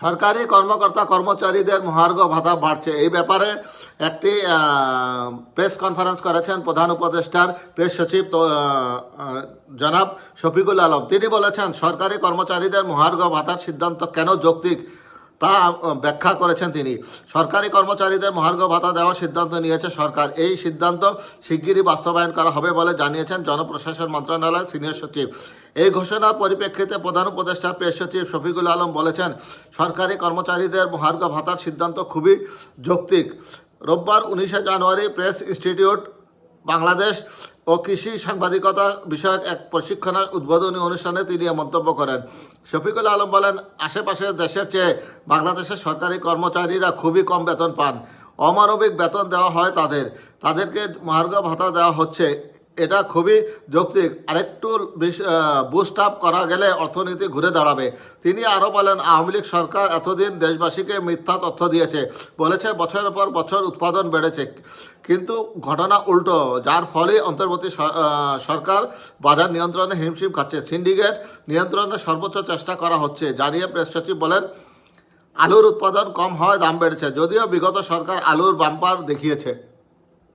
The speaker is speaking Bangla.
সরকারি কর্মকর্তা কর্মচারীদের মহার্ঘ ভাতা বাড়ছে। এই ব্যাপারে একটি প্রেস কনফারেন্স করেছেন প্রধান উপদেষ্টার প্রেস সচিব জনাব শফিকুল আলম। তিনি বলেছেন, সরকারি কর্মচারীদের মহার্ঘ ভাতার সিদ্ধান্ত কেন যৌক্তিক? তা ব্যাখ্যা করেছেন তিনি। সরকারি কর্মচারীদের মহার্ঘ ভাতা দেওয়ার সিদ্ধান্ত নিয়েছে সরকার। এই সিদ্ধান্ত শিগগিরই বাস্তবায়ন করা হবে বলে জানিয়েছেন জনপ্রশাসন মন্ত্রণালয়ের সিনিয়র সচিব। এই ঘোষণার পরিপ্রেক্ষিতে প্রধান উপদেষ্টা প্রেস সচিব শফিকুল আলম বলেছেন, সরকারি কর্মচারীদের মহার্ঘ ভাতার সিদ্ধান্ত খুবই যৌক্তিক। রোববার উনিশে জানুয়ারি প্রেস ইনস্টিটিউট বাংলাদেশ ও কৃষি সাংবাদিকতা বিষয়ক এক প্রশিক্ষণের উদ্বোধনী অনুষ্ঠানে তিনি মন্তব্য করেন। শফিকুল আলম বলেন আশেপাশের দেশের চেয়ে বাংলাদেশের সরকারি কর্মচারীরা খুবই কম বেতন পান। অমানবিক বেতন দেওয়া হয় তাদের। তাদেরকে মহার্ঘ ভাতা দেওয়া হচ্ছে এটা খুবই যৌক্তিক। আরেকটু বুস্ট আপ করা গেলে অর্থনীতি ঘুরে দাঁড়াবে। তিনি আরও বলেন, আওয়ামী লীগ সরকার এতদিন দেশবাসীকে মিথ্যা তথ্য দিয়েছে। বলেছে বছরের পর বছর উৎপাদন বেড়েছে। কিন্তু ঘটনা উল্টো, যার ফলে অন্তর্বর্তী সরকার বাজার নিয়ন্ত্রণে হিমশিম খাচ্ছে। সিন্ডিকেট নিয়ন্ত্রণে সর্বোচ্চ চেষ্টা করা হচ্ছে। জানিয়ে প্রেস সচিব বলেন, আলুর উৎপাদন কম হয় দাম বেড়েছে। যদিও বিগত সরকার আলুর বাম্পার দেখিয়েছে।